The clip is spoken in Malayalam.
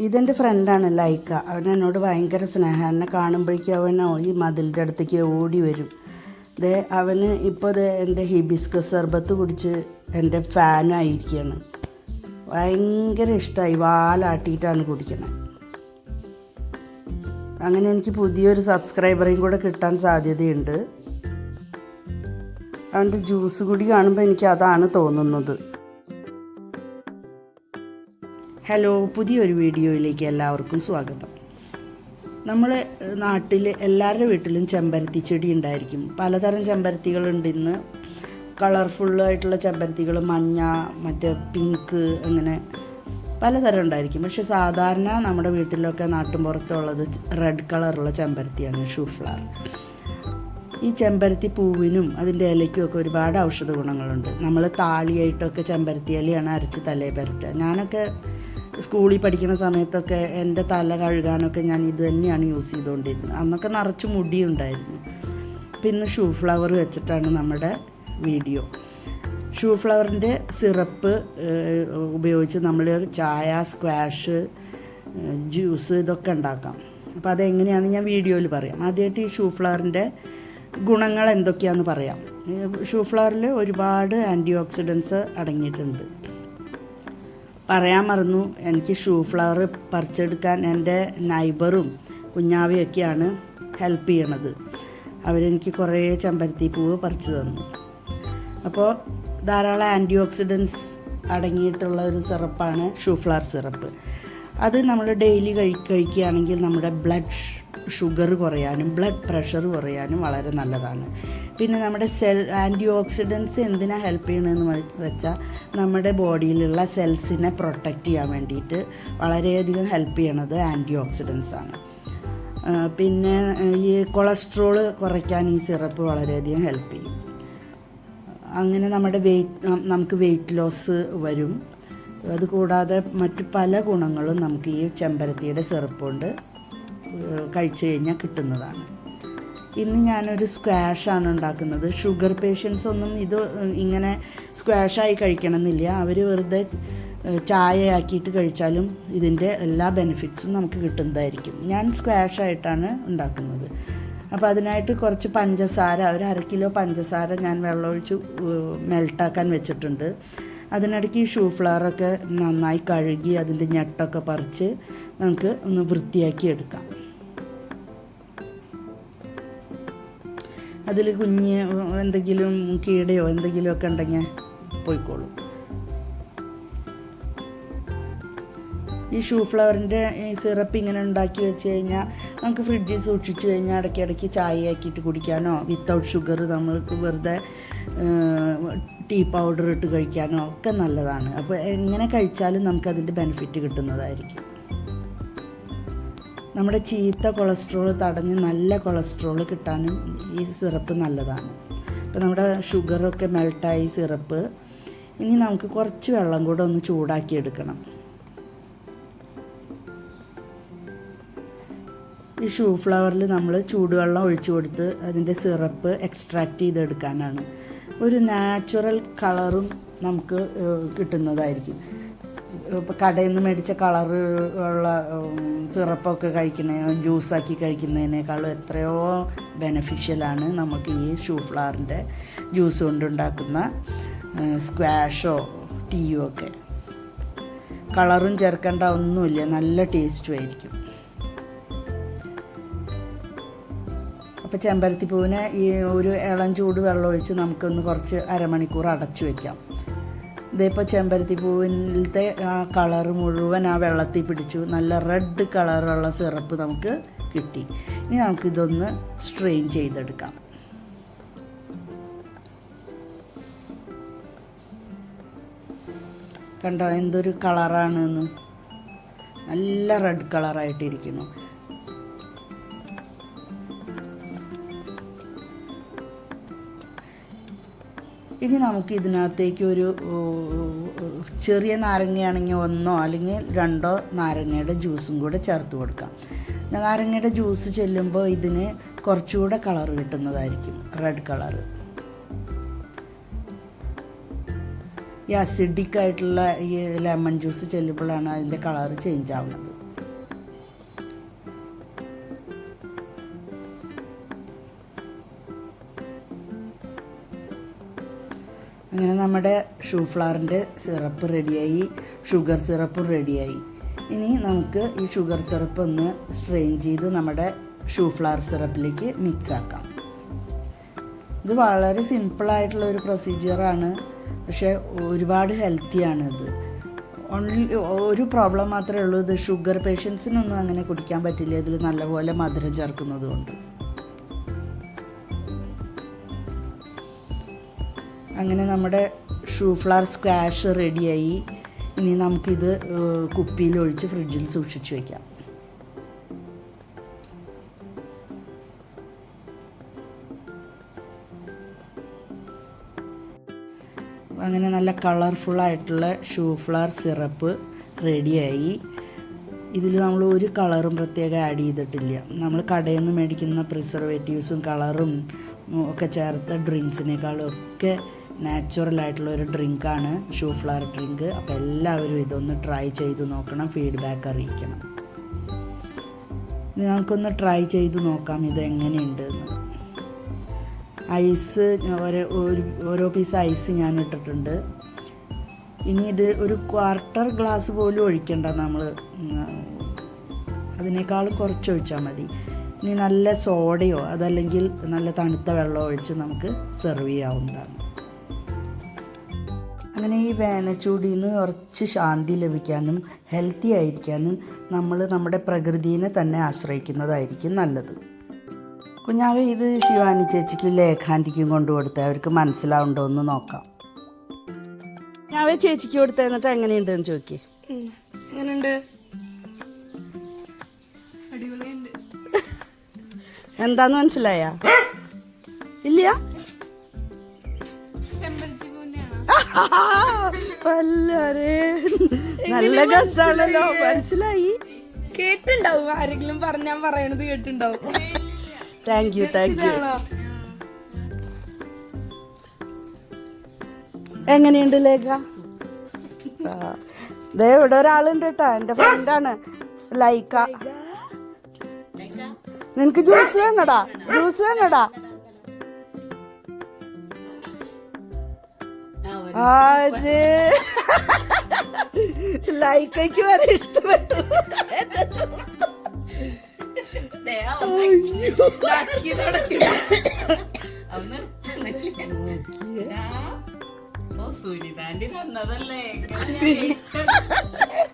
ഇതെന്റെ ഫ്രണ്ടാണ് ലൈക്ക. അവൻ എന്നോട് ഭയങ്കര സ്നേഹം. എന്നെ കാണുമ്പോഴേക്കും അവൻ ഈ മതിലിന്റെ അടുത്തേക്ക് ഓടി വരും. ദേ അവന് ഇപ്പോൾ ദേ എന്റെ ഹിബിസ്കസ് സർബത്ത് കുടിച്ച് എന്റെ ഫാനായിരിക്കുകയാണ് ഭയങ്കര ഇഷ്ടമായി വാലാട്ടിയിട്ടാണ് കുടിക്കണത് അങ്ങനെ എനിക്ക് പുതിയൊരു സബ്സ്ക്രൈബറേയും കൂടെ കിട്ടാൻ സാധ്യതയുണ്ട്. അവന്റെ ജ്യൂസ് കുടി കാണുമ്പോൾ എനിക്ക് അതാണ് തോന്നുന്നത്. ഹലോ പുതിയൊരു വീഡിയോയിലേക്ക് എല്ലാവർക്കും സ്വാഗതം. നമ്മുടെ നാട്ടിൽ എല്ലാവരുടെ വീട്ടിലും ചെമ്പരത്തി ചെടി ഉണ്ടായിരിക്കും. പലതരം ചെമ്പരത്തികളുണ്ട് ഇന്ന്. കളർഫുള്ളായിട്ടുള്ള ചെമ്പരത്തികൾ മഞ്ഞ മറ്റേ പിങ്ക് അങ്ങനെ പലതരം ഉണ്ടായിരിക്കും. പക്ഷെ സാധാരണ നമ്മുടെ വീട്ടിലൊക്കെ നാട്ടുമ്പുറത്തുള്ളത് റെഡ് കളറുള്ള ചെമ്പരത്തിയാണ് ഷൂഫ്ലർ ഈ ചെമ്പരത്തി പൂവിനും അതിന്റെ ഇലയ്ക്കും ഒക്കെ ഒരുപാട് ഔഷധ ഗുണങ്ങളുണ്ട്. നമ്മൾ താളിയായിട്ടൊക്കെ ചെമ്പരത്തി ഇലയാണ് അരച്ച് തലയിൽ പരട്ടുക. ഞാനൊക്കെ സ്കൂളിൽ പഠിക്കുന്ന സമയത്തൊക്കെ എന്റെ തല കഴുകാനൊക്കെ ഞാൻ ഇത് തന്നെയാണ് യൂസ് ചെയ്തുകൊണ്ടിരുന്നത്. അന്നൊക്കെ നിറച്ച് മുടിയുണ്ടായിരുന്നു. പിന്നെ ഷൂ ഫ്ലവർ വെച്ചിട്ടാണ് നമ്മുടെ വീഡിയോ. ഷൂ ഫ്ലവറിന്റെ സിറപ്പ് ഉപയോഗിച്ച് നമ്മൾ ചായ സ്ക്വാഷ് ജ്യൂസ് ഇതൊക്കെ ഉണ്ടാക്കാം. അപ്പോൾ അതെങ്ങനെയാണെന്ന് ഞാൻ വീഡിയോയിൽ പറയാം. ആദ്യമായിട്ട് ഈ ഷൂ ഫ്ലവറിന്റെ ഗുണങ്ങൾ എന്തൊക്കെയാണെന്ന് പറയാം. ഷൂ ഫ്ലവറിൽ ഒരുപാട് ആന്റി ഓക്സിഡൻസ് അടങ്ങിയിട്ടുണ്ട്. പറയാൻ മറന്നു. എനിക്ക് ഷൂ ഫ്ലവർ പറിച്ചെടുക്കാൻ എന്റെ നൈബറും കുഞ്ഞാവിയൊക്കെയാണ് ഹെൽപ്പ് ചെയ്യണത്. അവരെനിക്ക് കുറേ ചെമ്പരത്തി പൂവ് പറിച്ചു തന്നു. അപ്പോൾ ധാരാളം ആന്റി ഓക്സിഡൻസ് അടങ്ങിയിട്ടുള്ള ഒരു സിറപ്പാണ് ഷൂ ഫ്ലവർ സിറപ്പ് അത് നമ്മൾ ഡെയിലി കഴി കഴിക്കുകയാണെങ്കിൽ നമ്മുടെ ബ്ലഡ് ഷുഗർ കുറയാനും ബ്ലഡ് പ്രഷർ കുറയാനും വളരെ നല്ലതാണ്. പിന്നെ നമ്മുടെ സെൽ ആന്റി ഓക്സിഡൻസ് എന്തിനാണ് ഹെൽപ്പ് ചെയ്യണമെന്ന് വെച്ചാൽ നമ്മുടെ ബോഡിയിലുള്ള സെൽസിനെ പ്രൊട്ടക്റ്റ് ചെയ്യാൻ വേണ്ടിയിട്ട് വളരെയധികം ഹെൽപ്പ് ചെയ്യണത് ആന്റി ഓക്സിഡൻസ് ആണ് പിന്നെ ഈ കൊളസ്ട്രോൾ കുറയ്ക്കാൻ ഈ സിറപ്പ് വളരെയധികം ഹെൽപ്പ് ചെയ്യും. അങ്ങനെ നമ്മുടെ വെയിറ്റ് നമുക്ക് വെയിറ്റ് ലോസ് വരും. അതുകൂടാതെ മറ്റ് പല ഗുണങ്ങളും നമുക്ക് ഈ ചെമ്പരത്തിയുടെ സിറപ്പ് കൊണ്ട് കഴിച്ചു കഴിഞ്ഞാൽ കിട്ടുന്നതാണ്. ഇന്ന് ഞാനൊരു സ്ക്വാഷാണ് ഉണ്ടാക്കുന്നത്. ഷുഗർ പേഷ്യൻസ് ഒന്നും ഇത് ഇങ്ങനെ സ്ക്വാഷായി കഴിക്കണമെന്നില്ല. അവർ വെറുതെ ചായയാക്കിയിട്ട് കഴിച്ചാലും ഇതിന്റെ എല്ലാ ബെനിഫിറ്റ്സും നമുക്ക് കിട്ടുന്നതായിരിക്കും. ഞാൻ സ്ക്വാഷായിട്ടാണ് ഉണ്ടാക്കുന്നത്. അപ്പോൾ അതിനായിട്ട് കുറച്ച് പഞ്ചസാര ഒരു അര കിലോ പഞ്ചസാര ഞാൻ വെള്ളമൊഴിച്ച് മെൽട്ടാക്കാൻ വെച്ചിട്ടുണ്ട്. അതിനിടയ്ക്ക് ഈ ഷൂ ഫ്ലവറൊക്കെ നന്നായി കഴുകി അതിന്റെ ഞെട്ടൊക്കെ പറിച്ച് നമുക്ക് ഒന്ന് വൃത്തിയാക്കി എടുക്കാം. അതിൽ കുഞ്ഞ് എന്തെങ്കിലും കീടയോ എന്തെങ്കിലുമൊക്കെ ഉണ്ടെങ്കിൽ പോയിക്കോളും. ഈ ഷൂ ഫ്ലവറിന്റെ സിറപ്പ് ഇങ്ങനെ ഉണ്ടാക്കി വെച്ച് കഴിഞ്ഞാൽ നമുക്ക് ഫ്രിഡ്ജിൽ സൂക്ഷിച്ച് കഴിഞ്ഞാൽ ഇടയ്ക്കിടയ്ക്ക് ചായ ആക്കിയിട്ട് കുടിക്കാനോ വിത്തൗട്ട് ഷുഗർ നമ്മൾക്ക് വെറുതെ ടീ പൗഡർ ഇട്ട് കഴിക്കാനോ ഒക്കെ നല്ലതാണ്. അപ്പോൾ എങ്ങനെ കഴിച്ചാലും നമുക്കതിന്റെ ബെനിഫിറ്റ് കിട്ടുന്നതായിരിക്കും. നമ്മുടെ ചീത്ത കൊളസ്ട്രോൾ തടഞ്ഞ് നല്ല കൊളസ്ട്രോൾ കിട്ടാനും ഈ സിറപ്പ് നല്ലതാണ്. അപ്പോൾ നമ്മുടെ ഷുഗറൊക്കെ മെൽട്ടായി സിറപ്പ് ഇനി നമുക്ക് കുറച്ച് വെള്ളം കൂടെ ഒന്ന് ചൂടാക്കി എടുക്കണം. ഈ ഷൂ ഫ്ലവറിൽ നമ്മൾ ചൂടുവെള്ളം ഒഴിച്ചു കൊടുത്ത് അതിന്റെ സിറപ്പ് എക്സ്ട്രാക്റ്റ് ചെയ്തെടുക്കാനാണ്. ഒരു നാച്ചുറൽ കളറും നമുക്ക് കിട്ടുന്നതായിരിക്കും. ഇപ്പോൾ കടയിൽ നിന്ന് മേടിച്ച കളറ് ഉള്ള സിറപ്പൊക്കെ കഴിക്കുന്ന ജ്യൂസാക്കി കഴിക്കുന്നതിനേക്കാളും എത്രയോ ബെനഫിഷ്യലാണ് നമുക്ക് ഈ ഷൂ ഫ്ലവറിന്റെ ജ്യൂസ് കൊണ്ടുണ്ടാക്കുന്ന സ്ക്വാഷോ ടീയോ ഒക്കെ. കളറും ചേർക്കേണ്ട ഒന്നുമില്ല നല്ല ടേസ്റ്റും ആയിരിക്കും. അപ്പോൾ ചെമ്പരത്തി പൂവിനെ ഈ ഒരു ഇളം ചൂട് വെള്ളം ഒഴിച്ച് നമുക്കൊന്ന് കുറച്ച് അരമണിക്കൂർ അടച്ചു വയ്ക്കാം ഇതിപ്പോൾ ചെമ്പരത്തി പൂവിന്റെ ആ കളർ മുഴുവൻ ആ വെള്ളത്തിൽ പിടിച്ചു. നല്ല റെഡ് കളറുള്ള സിറപ്പ് നമുക്ക് കിട്ടി. ഇനി നമുക്കിതൊന്ന് സ്ട്രെയിൻ ചെയ്തെടുക്കാം. കണ്ടോ എന്തൊരു കളറാണെന്ന്? നല്ല റെഡ് കളറായിട്ടിരിക്കുന്നു. ഇനി നമുക്ക് ഇതിനകത്തേക്ക് ഒരു ചെറിയ നാരങ്ങയാണെങ്കിൽ ഒന്നോ അല്ലെങ്കിൽ രണ്ടോ നാരങ്ങയുടെ ജ്യൂസും കൂടെ ചേർത്ത് കൊടുക്കാം. നാരങ്ങയുടെ ജ്യൂസ് ചെല്ലുമ്പോൾ ഇതിന് കുറച്ചുകൂടെ കളർ കിട്ടുന്നതായിരിക്കും റെഡ് കളർ ഈ അസിഡിക് ആയിട്ടുള്ള ഈ ലെമൺ ജ്യൂസ് ചെല്ലുമ്പോഴാണ് അതിന്റെ കളർ ചേഞ്ച് ആവുന്നത്. അങ്ങനെ നമ്മുടെ ഷൂ ഫ്ലവറിന്റെ സിറപ്പ് റെഡിയായി ഷുഗർ സിറപ്പും റെഡിയായി. ഇനി നമുക്ക് ഈ ഷുഗർ സിറപ്പ് ഒന്ന് സ്ട്രെയിൻ ചെയ്ത് നമ്മുടെ ഷൂ ഫ്ലവർ സിറപ്പിലേക്ക് മിക്സ് ആക്കാം. ഇത് വളരെ സിമ്പിളായിട്ടുള്ള ഒരു പ്രൊസീജിയറാണ് പക്ഷേ ഒരുപാട് ഹെൽത്തിയാണ് ഇത്. ഓൺലി ഒരു പ്രോബ്ലം മാത്രമേ ഉള്ളൂ ഇത് ഷുഗർ പേഷ്യൻസിനൊന്നും അങ്ങനെ കുടിക്കാൻ പറ്റില്ല ഇതിൽ നല്ലപോലെ മധുരം ചേർക്കുന്നത് കൊണ്ട് അങ്ങനെ നമ്മുടെ ഷൂ ഫ്ലവർ സ്ക്വാഷ് റെഡിയായി. ഇനി നമുക്കിത് കുപ്പിയിൽ ഒഴിച്ച് ഫ്രിഡ്ജിൽ സൂക്ഷിച്ച് വയ്ക്കാം അങ്ങനെ നല്ല കളർഫുള്ളായിട്ടുള്ള ഷൂ ഫ്ലവർ സിറപ്പ് റെഡിയായി. ഇതിൽ നമ്മൾ ഒരു കളറും പ്രത്യേകം ആഡ് ചെയ്തിട്ടില്ല. നമ്മൾ കടയിൽ നിന്ന് മേടിക്കുന്ന പ്രിസർവേറ്റീവ്സും കളറും ഒക്കെ ചേർത്ത ഡ്രിങ്ക്സിനേക്കാളും ഒക്കെ നാച്ചുറൽ ആയിട്ടുള്ള ഒരു ഡ്രിങ്കാണ് ഷൂ ഫ്ലവർ ഡ്രിങ്ക് അപ്പോൾ എല്ലാവരും ഇതൊന്ന് ട്രൈ ചെയ്ത് നോക്കണം. ഫീഡ്ബാക്ക് അറിയിക്കണം. ഇനി നമുക്കൊന്ന് ട്രൈ ചെയ്ത് നോക്കാം ഇത് എങ്ങനെയുണ്ട് എന്ന് ഐസ് ഓരോ ഓരോ പീസ് ഐസ് ഞാൻ ഇട്ടിട്ടുണ്ട്. ഇനി ഇത് ഒരു ക്വാർട്ടർ ഗ്ലാസ് പോലും ഒഴിക്കണ്ട നമ്മൾ അതിനേക്കാളും കുറച്ച് ഒഴിച്ചാൽ മതി. ഇനി നല്ല സോഡയോ അതല്ലെങ്കിൽ നല്ല തണുത്ത വെള്ളം ഒഴിച്ച് നമുക്ക് സെർവ് ചെയ്യാവുന്നതാണ്. അങ്ങനെ ഈ വേനച്ചൂടിയിൽ നിന്ന് കുറച്ച് ശാന്തി ലഭിക്കാനും ഹെൽത്തി ആയിരിക്കാനും നമ്മൾ നമ്മുടെ പ്രകൃതിയെ തന്നെ ആശ്രയിക്കുന്നതായിരിക്കും നല്ലത്. കുഞ്ഞാവെ ഇത് ശിവാനി ചേച്ചിക്കും ലേഖാന്റിക്കും കൊണ്ടു കൊടുത്ത്. അവർക്ക് മനസ്സിലാവുണ്ടോ എന്ന് നോക്കാം. കുഞ്ഞാവെ ചേച്ചിക്ക് കൊടുത്ത. എന്നിട്ട് എങ്ങനെയുണ്ടെന്ന് ചോദിക്കേ. എങ്ങനെയുണ്ട്? എന്താന്ന് മനസ്സിലായ? വല്ലരെ നല്ല ഗസ്സാണല്ലോ മനസ്സിലായി? കേട്ടുണ്ടാവും ആരെങ്കിലും പറഞ്ഞാൻ പറയണത് കേട്ടുണ്ടാവും. താങ്ക് യു താങ്ക് യു എങ്ങനെയുണ്ട് ലേഖ. ദേ ഇവിടെ ഒരാളുണ്ട് കേട്ടോ എന്റെ ഫ്രണ്ടാണ് ലൈക്ക. നിനക്ക് ജ്യൂസ് വേണടാ ജ്യൂസ് വേണടാ. ലൈക്കയ്ക്ക് വരെ ഇഷ്ടപ്പെട്ടു. സുനിതാന്റെ തന്നതല്ലേ